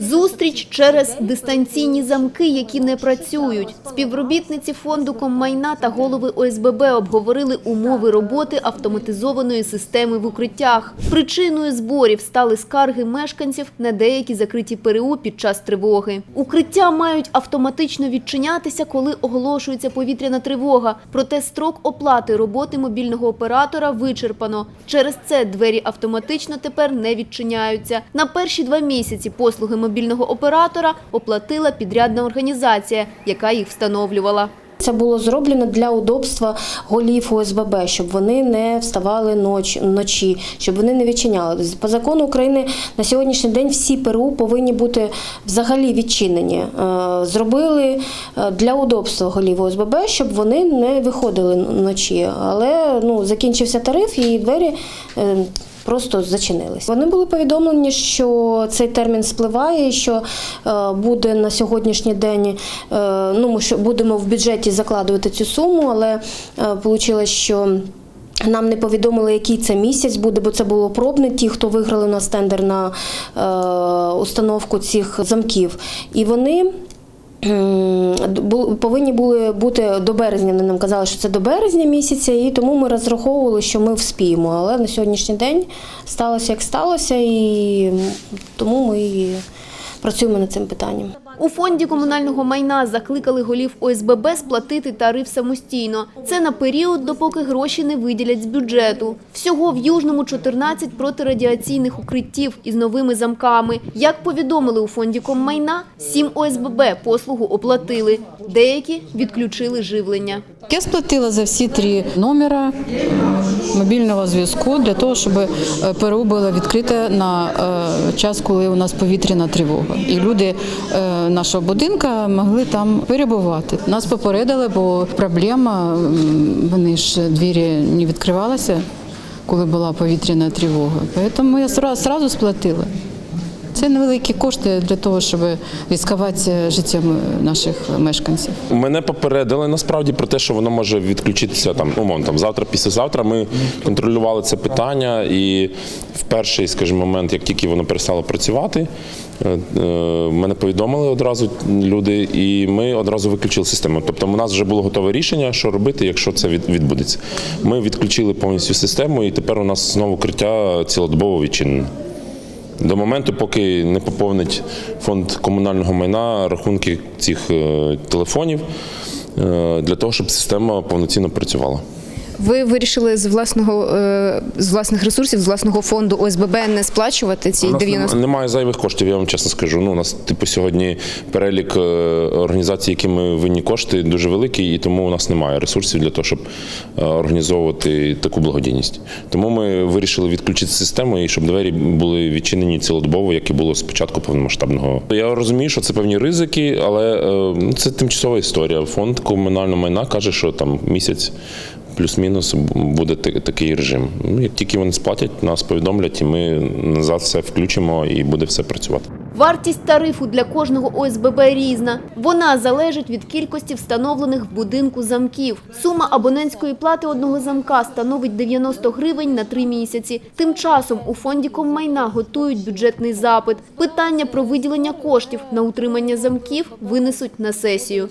Зустріч через дистанційні замки, які не працюють. Співробітниці фонду коммайна та голови ОСББ обговорили умови роботи автоматизованої системи в укриттях. Причиною зборів стали скарги мешканців на деякі закриті ПРУ під час тривоги. Укриття мають автоматично відчинятися, коли оголошується повітряна тривога. Проте строк оплати роботи мобільного оператора вичерпано. Через це двері автоматично тепер не відчиняються. На перші два місяці послуги мобільного оператора оплатила підрядна організація, яка їх встановлювала. Це було зроблено для удобства голів ОСББ, щоб вони не вставали ноч, вночі, щоб вони не відчиняли. По закону України на сьогоднішній день всі ПРУ повинні бути взагалі відчинені. Е, Зробили е, для удобства голів ОСББ, щоб вони не виходили вночі. Але ну, закінчився тариф і двері. Е, Просто зачинились. Вони були повідомлені, що цей термін спливає, що е, буде на сьогоднішній день. Е, ну, ми будемо в бюджеті закладувати цю суму, але вийшло, що. Нам не повідомили, який це місяць буде, бо це було пробне. Ті, хто виграли у нас тендер на е, установку цих замків. І вони повинні були бути до березня. Вони нам казали, що це до березня місяця, і тому ми розраховували, що ми вспіємо. Але на сьогоднішній день сталося як сталося, і тому ми працюємо над цим питанням. У фонді комунального майна закликали голів ОСББ сплатити тариф самостійно. Це на період, допоки гроші не виділять з бюджету. Всього в Южному 14 протирадіаційних укриттів із новими замками. Як повідомили у фонді коммайна, 7 ОСББ послугу оплатили. Деякі відключили живлення. Я сплатила за всі три номера мобільного зв'язку для того, щоб е, ПРУ було відкрите на е, час, коли у нас повітряна тривога. І люди е, нашого будинку могли там перебувати. Нас попередили, бо проблема, вони ж двері не відкривалися, коли була повітряна тривога. Тому я сразу сплатила. Це невеликі кошти для того, щоб ризикувати життям наших мешканців. Мене попередили насправді про те, що воно може відключитися там, умовно, там завтра, післязавтра. Ми контролювали це питання, і в перший, скажімо, момент, як тільки воно перестало працювати, е, е, мене повідомили одразу люди, і ми одразу виключили систему. Тобто, у нас вже було готове рішення, що робити, якщо це відбудеться. Ми відключили повністю систему, і тепер у нас знову укриття цілодобово відчинене. До моменту, поки не поповнить фонд комунального майна рахунки цих е, телефонів е, для того, щоб система повноцінно працювала. Ви вирішили з власного е, з власних ресурсів, з власного фонду ОСББ не сплачувати ці У 90? немає зайвих коштів, я вам чесно скажу. Ну, у нас, типу, сьогодні перелік е, організацій, яким ми винні кошти, дуже великий, і тому у нас немає ресурсів для того, щоб е, організовувати таку благодійність. Тому ми вирішили відключити систему і щоб двері були відчинені цілодобово, як і було спочатку повномасштабного. Я розумію, що це певні ризики, але ну, це тимчасова історія. Фонд комунального майна каже, що там місяць. Плюс-мінус буде такий режим. Ну, Як тільки вони сплатять, нас повідомлять, і ми назад все включимо і буде все працювати. Вартість тарифу для кожного ОСББ різна. Вона залежить від кількості встановлених в будинку замків. Сума абонентської плати одного замка становить 90 гривень на три місяці. Тим часом у фонді коммайна готують бюджетний запит. Питання про виділення коштів на утримання замків винесуть на сесію.